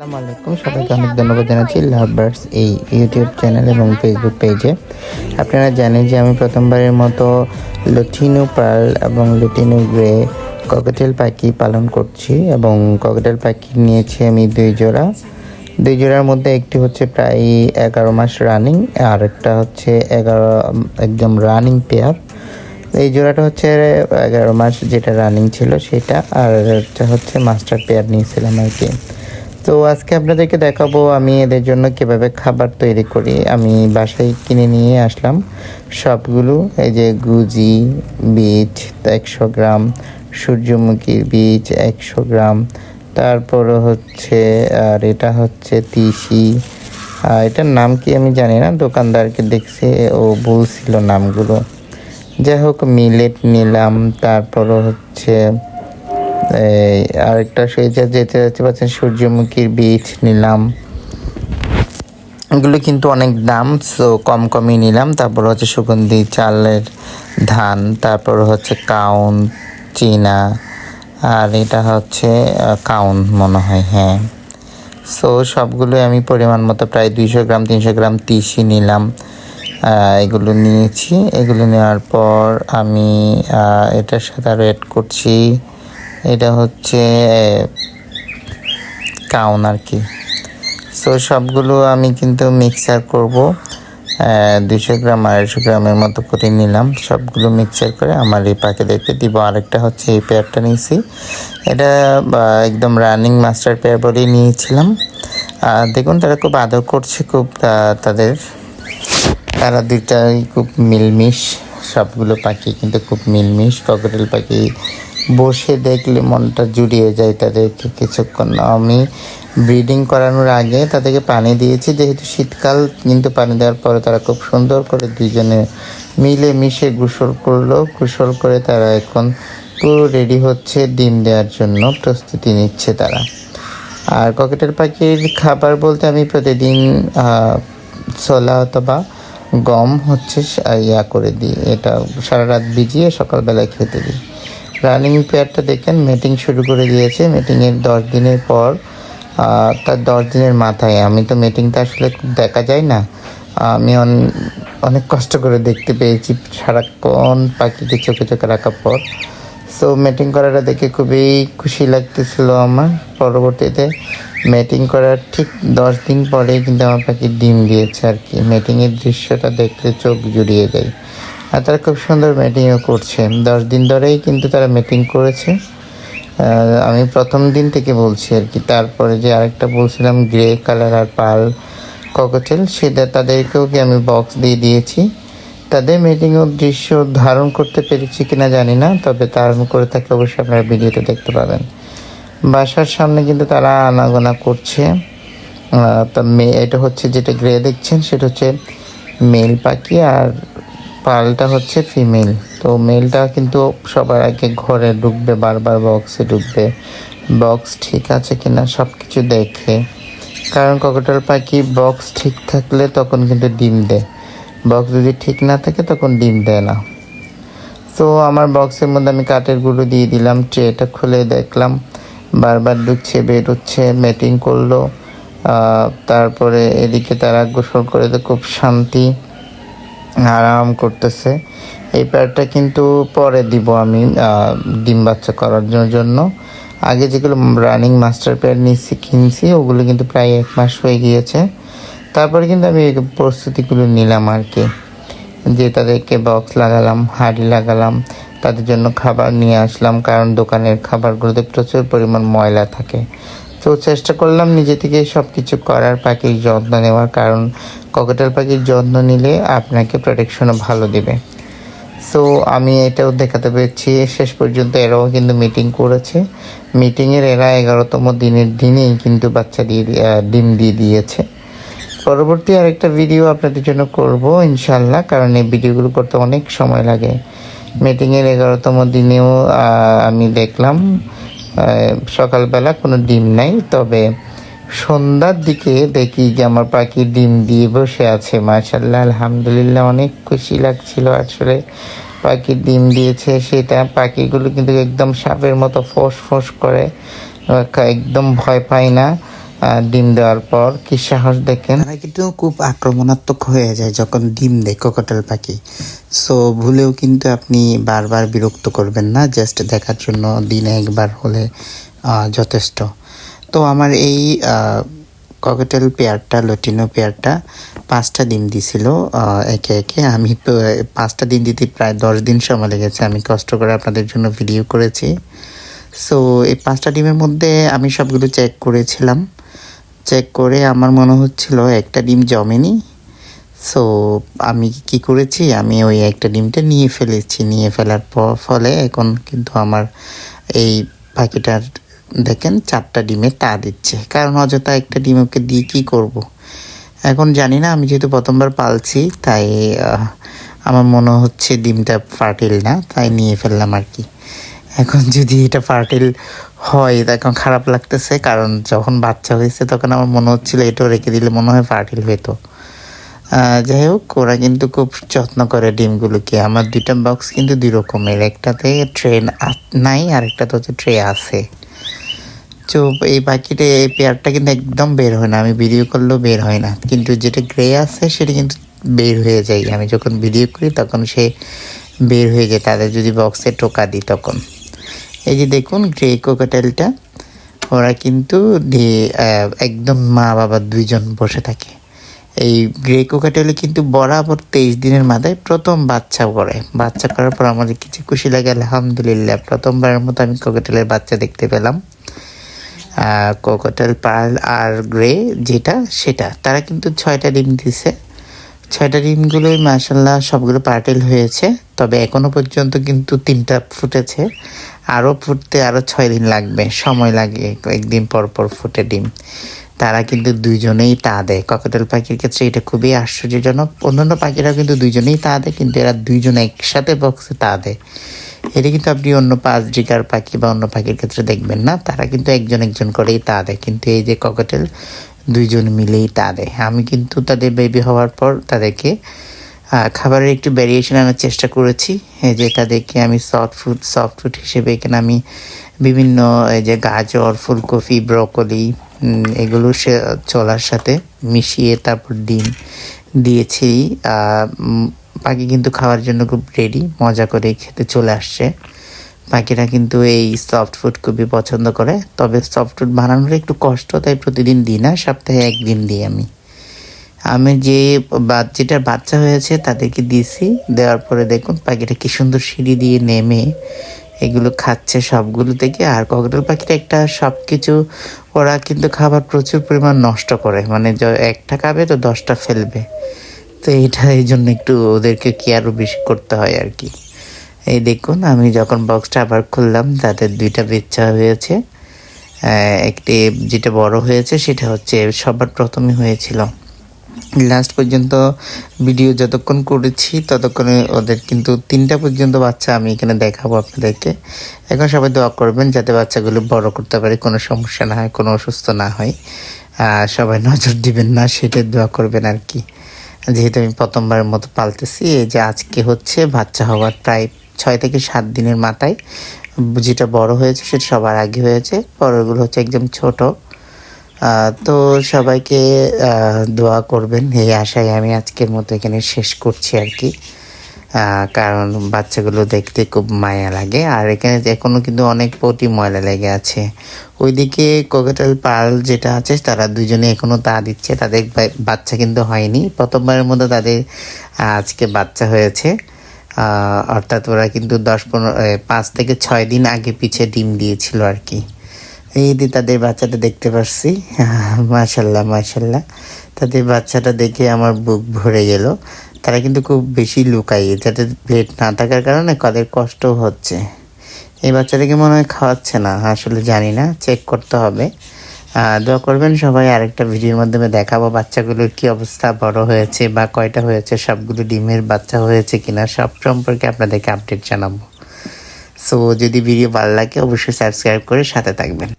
আসসালামু আলাইকুম সবাইকে অনেক ধন্যবাদ জানাচ্ছি লাভ বার্ডস এই ইউটিউব চ্যানেল এবং ফেসবুক পেজে আপনারা জানেন যে আমি প্রথমবারের মতো লুটিনো পার্ল এবং লুটিনো গ্রে ককেটেল পাখি পালন করছি এবং ককেটেল পাখি নিয়েছি আমি দুই জোড়া। দুই জোড়ার মধ্যে একটি হচ্ছে প্রায় এগারো মাস রানিং আর একটা হচ্ছে এগারো একদম রানিং পেয়ার এই জোড়াটা হচ্ছে এগারো মাস যেটা রানিং ছিল সেটা আর একটা হচ্ছে মাস্টার পেয়ার নিয়েছিলাম আর কি। তো আজকে আপনাদেরকে দেখাবো আমি এদের জন্য কীভাবে খাবার তৈরি করি। আমি বাসায় কিনে নিয়ে আসলাম সবগুলো। এই যে গুজি বীজ একশো গ্রাম, সূর্যমুখীর বীজ একশো গ্রাম। তারপর হচ্ছে, আর এটা হচ্ছে তিসি। আর এটার নাম কি আমি জানি না, দোকানদারকে দেখছি, ও বলছিল নামগুলো। যাই হোক, মিলেট নিলাম। তারপরও হচ্ছে আরেকটা যে যেতে যেতে পাচ্ছেন সূর্যমুখীর বীজ নিলাম। এগুলো কিন্তু অনেক দাম সো কম কমই নিলাম। তারপর হচ্ছে সুগন্ধি, চালের ধান, তারপর হচ্ছে কাউন, চীনা, আর এটা হচ্ছে কাউন মনে হয় হ্যাঁ। সো সবগুলো আমি পরিমাণ মতো প্রায় দুইশো গ্রাম, তিনশো গ্রাম তিসি নিলাম। এগুলো নিয়েছি। এগুলো নেওয়ার পর আমি এটার সাথে আরও অ্যাড করছি। এটা হচ্ছে কাউন আর কি। সো সবগুলো আমি কিন্তু মিক্সার করব। দুশো গ্রাম, আড়াইশো গ্রামের মতো করে নিলাম। সবগুলো মিক্সচার করে আমার এই পাখিদেরকে দিব। আরেকটা হচ্ছে এই পেয়ারটা নিয়েছি। এটা একদম রানিং মাস্টার পেয়ার বলেই নিয়েছিলাম। দেখুন, তারা খুব আদর করছে, খুব তাদের। তারা দুইটাই খুব মিলমিশ। সবগুলো পাখি কিন্তু খুব মিলমিশ। ককটেল পাখি বসে দেখলে মনটা জুড়িয়ে যায় তাদেরকে কিছুক্ষণ। আমি ব্রিডিং করানোর আগে তাদেরকে পানি দিয়েছি, যেহেতু শীতকাল, কিন্তু পানি দেওয়ার পরে তারা খুব সুন্দর করে দুজনে মিলে মিশে গোসল করল। গোসল করে তারা এখন পুরো রেডি হচ্ছে, ডিম দেওয়ার জন্য প্রস্তুতি নিচ্ছে তারা। আর ককেটের পাখির খাবার বলতে আমি প্রতিদিন ছোলা অথবা গম হচ্ছে ইয়া করে দিই। এটা সারা রাত ভিজিয়ে সকালবেলায় খেতে দিই। রানিং পেয়ারটা দেখেন মিটিং শুরু করে দিয়েছে মিটিংয়ের দশ দিনের পর তার দশ দিনের মাথায়। আমি তো মিটিংটা আসলে দেখা যায় না। আমি অনেক কষ্ট করে দেখতে পেয়েছি সারাক্ষণ পাখিকে চোখে চোখে রাখার পর। সো মিটিং করাটা দেখে খুবই খুশি লাগতেছিল আমার। পরবর্তীতে মিটিং করার ঠিক দশ দিন পরে কিন্তু আমার পাখি ডিম দিয়েছে আর কি। মিটিংয়ের দৃশ্যটা দেখতে চোখ জুড়িয়ে যায়। আর তারা খুব সুন্দর মিটিংও করছে। দশ দিন ধরেই কিন্তু তারা মিটিং করেছে। আমি প্রথম দিন থেকে বলছি আর কি। তারপরে যে আরেকটা বলছিলাম গ্রে কালার আর পাল ককটেল সেটা তাদেরকেও কি আমি বক্স দিয়ে দিয়েছি। তাদের মিটিং ও দৃশ্য ধারণ করতে পেরেছি কিনা জানি না, তবে ধারণ করে থাকলে অবশ্যই আপনারা ভিডিওতে দেখতে পাবেন। বাসার সামনে কিন্তু তারা আনাগোনা করছে। তা মে- এটা হচ্ছে যেটা গ্রে দেখছেন, সেটা হচ্ছে মেল পাখি আর পালটা হচ্ছে ফিমেল তো মেলটা কিন্তু সবার আগে ঘরে ঢুকবে, বারবার বক্সে ঢুকবে। বক্স ঠিক আছে কিনা সব কিছু দেখে। কারণ ককটাল পাখি বক্স ঠিক থাকলে তখন কিন্তু ডিম দেয়। বক্স যদি ঠিক না থাকে তখন ডিম দেয় না। তো আমার বক্সের মধ্যে আমি কাঠের গুঁড়ো দিয়ে দিলাম ট্রেটা খুলে দেখলাম। বারবার ঢুকছে বেরোচ্ছে মেটিং করল। তারপরে এদিকে তারা গোসল করে তো খুব শান্তি। আরাম করতেছে। এই প্যাডটা কিন্তু পরে দিব আমি ডিম বাচ্চা করার জন্য। আগে যেগুলো রানিং মাস্টার প্যাড নিচ্ছি কিনছি, ওগুলো কিন্তু প্রায় এক মাস হয়ে গিয়েছে। তারপরে কিন্তু আমি প্রস্তুতিগুলো নিলাম আর কি। যে তাদেরকে বক্স লাগালাম, হাঁড়ি লাগালাম, তাদের জন্য খাবার নিয়ে আসলাম, কারণ দোকানের খাবারগুলোতে প্রচুর পরিমাণ ময়লা থাকে। তো চেষ্টা করলাম নিজে থেকে সব কিছু করার পাখির যত্ন নেওয়ার, কারণ ককেটাল পাখির যত্ন নিলে আপনাকে প্রোটেকশনও ভালো দেবে। সো আমি এটাও দেখাতে পেরেছি, শেষ পর্যন্ত এরাও কিন্তু মিটিং করেছে। মিটিংয়ের এরা এগারোতম দিনের দিনেই কিন্তু বাচ্চা দিয়ে ডিম দিয়ে দিয়েছে। পরবর্তী আরেকটা ভিডিও আপনাদের জন্য করব ইনশাল্লাহ কারণ এই ভিডিওগুলো করতে অনেক সময় লাগে। মিটিংয়ের এগারোতম দিনেও আমি দেখলাম সকালবেলা কোনো ডিম নাই, তবে সন্ধ্যার দিকে দেখি যে আমার পাখি ডিম দিয়ে বসে আছে মাশাল্লাহ আলহামদুলিল্লাহ, অনেক খুশি লাগছিল আসলে। পাখি ডিম দিয়েছে সেটা, পাখিগুলো কিন্তু একদম সাপের মতো ফোঁস ফোঁস করে একদম ভয় পায় না। ডিম দেওয়ার পর কি সাহস দেখেন? তারা কিন্তু খুব আক্রমণাত্মক হয়ে যায় যখন ডিম দেয় কোকোটেল পাখি। সো ভুলেও কিন্তু আপনি বারবার বিরক্ত করবেন না জাস্ট দেখার জন্য দিনে একবার হলে যথেষ্ট। তো আমার এই ককেটেল পেয়ারটা লটিনো পেয়ারটা পাঁচটা ডিম দিছিল একে একে। আমি তো পাঁচটা ডিম দিতে প্রায় দশ দিন সময় লেগেছে, আমি কষ্ট করে আপনাদের জন্য ভিডিও করেছি। সো এই পাঁচটা ডিমের মধ্যে আমি সবগুলো চেক করেছিলাম। চেক করে আমার মনে হচ্ছিল একটা ডিম জমেনি। সো আমি কি করেছি? আমি ওই একটা ডিমটা নিয়ে ফেলেছি। নিয়ে ফেলার পর ফলে এখন কিন্তু আমার এই পাখিটার দেখেন চারটা ডিমে তা দিচ্ছে। কারণ অযথা একটা ডিম ওকে দিয়ে কী করব। এখন জানি না, আমি যেহেতু প্রথমবার পালছি, তাই আমার মনে হচ্ছে ডিমটা ফার্টিল না, তাই নিয়ে ফেললাম আর কি। এখন যদি এটা ফার্টিল হয় তখন খারাপ লাগতেছে, কারণ যখন বাচ্চা হয়েছে তখন আমার মনে হচ্ছিল এটাও রেখে দিলে মনে হয় ফার্টিল হতো যাই হোক, ওরা কিন্তু খুব যত্ন করে ডিমগুলোকে। আমার দুইটা বক্স কিন্তু দুই রকমের, একটাতে ট্রেন নাই আর একটাতে হচ্ছে ট্রে আছে। তো এই পাখিটা এই পেয়ারটা কিন্তু একদম বের হয় না, আমি ভিডিও করলেও বের হয় না। কিন্তু যেটা গ্রে আছে, সেটা কিন্তু বের হয়ে যায়। আমি যখন ভিডিও করি, তখন সে বের হয়ে যায়, তাদের যদি বক্সে টোকা দিই তখন। এই যে দেখুন গ্রে কোকাটেলটা ওরা কিন্তু একদম মা বাবা দুইজন বসে থাকে। এই গ্রে কোকাটেলে কিন্তু বরাবর তেইশ দিনের মাথায় প্রথম বাচ্চা করে বাচ্চা করার পর আমাদের কিছু খুশি লাগে, আলহামদুলিল্লাহ, প্রথমবারের মতো আমি কোকাটেলের বাচ্চা দেখতে পেলাম। কোকোটেল পার্ল আর গ্রে যেটা সেটা। তারা কিন্তু ছয়টা ডিম দিছে। ছয়টা ডিমগুলোই মাসাল্লাহ সবগুলো পার্টেল হয়েছে, তবে এখনও পর্যন্ত কিন্তু তিনটা ফুটেছে। আরও ফুটতে আরও ছয় দিন লাগবে, সময় লাগে একদিন পর পর ফুটে ডিম। তারা কিন্তু দুইজনেই তা দেয়। ককটেল পাখির ক্ষেত্রে এটা খুবই আশ্চর্যজনক। অন্যান্য পাখিরাও কিন্তু দুইজনেই তা দেয়, কিন্তু এরা দুইজন একসাথে বক্সে তা দেয়। এটা কিন্তু আপনি অন্য পাঁচ জিকার পাখি বা অন্য পাখির ক্ষেত্রে দেখবেন না, তারা কিন্তু একজন একজন করেই তা দেয়। কিন্তু এই যে ককটেল, দুইজন মিলেই তা দেয়। আমি কিন্তু তাদের বেবি হওয়ার পর তাদেরকে খাবারের একটু ভ্যারিয়েশন আনার চেষ্টা করেছি যে তাদেরকে আমি সফট ফুড সফট ফুড হিসেবে এখানে আমি বিভিন্ন, এই যে গাজর, ফুলকপি ব্রকলি এগুলো সে, চলার সাথে মিশিয়ে তারপর ডিম দিয়েছি। পাখি কিন্তু খাওয়ার জন্য খুব রেডি মজা করে খেতে চলে আসছে। পাখিরা কিন্তু এই সফট ফুড খুবই পছন্দ করে, তবে সফট ফুড বানানোর একটু কষ্ট তাই প্রতিদিন দিই না, সপ্তাহে একদিন দিই আমি। আমি যে যেটার বাচ্চা হয়েছে তাদেরকে দিয়েছি দেওয়ার পরে দেখুন পাখিটা কি সুন্দর সিঁড়ি দিয়ে নেমে এগুলো খাচ্ছে সবগুলো থেকে আর ককটেল পাখিটা একটা সব কিছু ওরা কিন্তু খাবার প্রচুর পরিমাণ নষ্ট করে। মানে একটা খাবে তো দশটা ফেলবে। তো এটা এই জন্য একটু ওদেরকে কেয়ারও বেশি করতে হয় আর কি। এই দেখুন, আমি যখন বক্সটা আবার খুললাম তাদের দুইটা বাচ্চা হয়েছে। একটি যেটা বড় হয়েছে, সেটা হচ্ছে সবার প্রথমে হয়েছিল। লাস্ট পর্যন্ত ভিডিও যতক্ষণ করেছি, ততক্ষণে ওদের কিন্তু তিনটা পর্যন্ত বাচ্চা আমি এখানে দেখাবো আপনাদেরকে। এখন সবাই দোয়া করবেন যাতে বাচ্চাগুলো বড় করতে পারে, কোনো সমস্যা না হয়, কোনো অসুস্থ না হয়। সবাই নজর দিবেন না সেটা দোয়া করবেন আর কি। যেহেতু আমি প্রথমবারের মতো পালতেছি, এই যে আজকে হচ্ছে বাচ্চা হওয়ার প্রায় ছয় থেকে সাত দিনের মাথায়, যেটা বড় হয়েছে সেটা সবার আগে হয়েছে, পরেরগুলো হচ্ছে একদম ছোট। তো সবাইকে দোয়া করবেন। এই আশায় আমি আজকের মতো এখানে শেষ করছি আর কি। কারণ বাচ্চাগুলো দেখতে খুব মায়া লাগে। আর এখানে এখনও কিন্তু অনেক পটি ময়লা লেগে আছে। ওইদিকে কোকাটেল পাল যেটা আছে, তারা দুজনে এখনও তা দিচ্ছে। তাদের বাচ্চা কিন্তু হয়নি। প্রথমবারের মধ্যে তাদের আজকে বাচ্চা হয়েছে। অর্থাৎ ওরা কিন্তু দশ পনেরো পাঁচ থেকে ছয় দিন আগে পিছে ডিম দিয়েছিল আর কি। এই যে তাদের বাচ্চাটা দেখতে পাচ্ছি মাশাল্লাহ মাশাল্লাহ। তাদের বাচ্চাটা দেখে আমার বুক ভরে গেল। তারা কিন্তু খুব বেশি লুকাই যাতে প্লেট না থাকার কারণে তাদের কষ্ট হচ্ছে। এই বাচ্চাটাকে মনে হয় খাওয়াচ্ছে না, আসলে জানি না চেক করতে হবে। দোয়া করবেন সবাই আরেকটা ভিডিওর মাধ্যমে দেখাবো বাচ্চাগুলোর কি অবস্থা, বড় হয়েছে বা কয়টা হয়েছে, সবগুলো ডিমের বাচ্চা হয়েছে কিনা, সব সম্পর্কে আপনাদেরকে আপডেট জানাব। সো যদি ভিডিও ভালো লাগে, অবশ্যই সাবস্ক্রাইব করে সাথে থাকবেন।